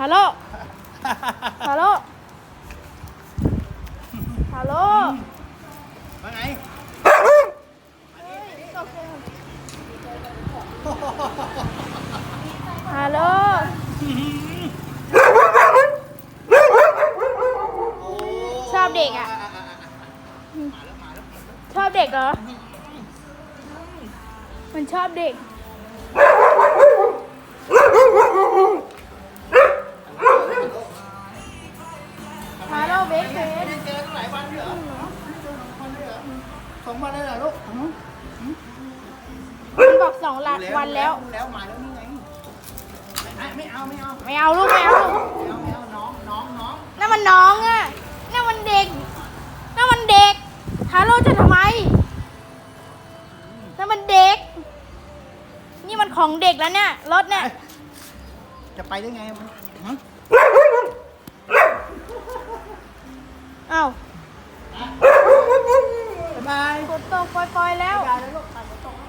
ฮัลโหล ฮัลโหล ฮัลโหลว่าไงฮัลโหล ชอบเด็กอะชอบเด็กเหรอ มันชอบเด็ก สองวันเลยเหรอลูกมันบอกสองหลักวันแล้ว รู้แล้วมาแล้วนี่ไงไม่ไม่เอาไม่เอาไม่เอาลูกไม่เอาลูกไม่เอาไม่เอาน้องน้องน้องนั่นมันน้องอะนั่นมันเด็กนั่นมันเด็กฮัลโหลจะทำไมนั่นมันเด็ก นี่มันของเด็กแล้วเนี่ยรถเนี่ยจะไปได้ไงมันฮะอ้าวบ๊ายบายฝ ตกปล่อยๆแล้ว ยาแล้วลูกปั่ตก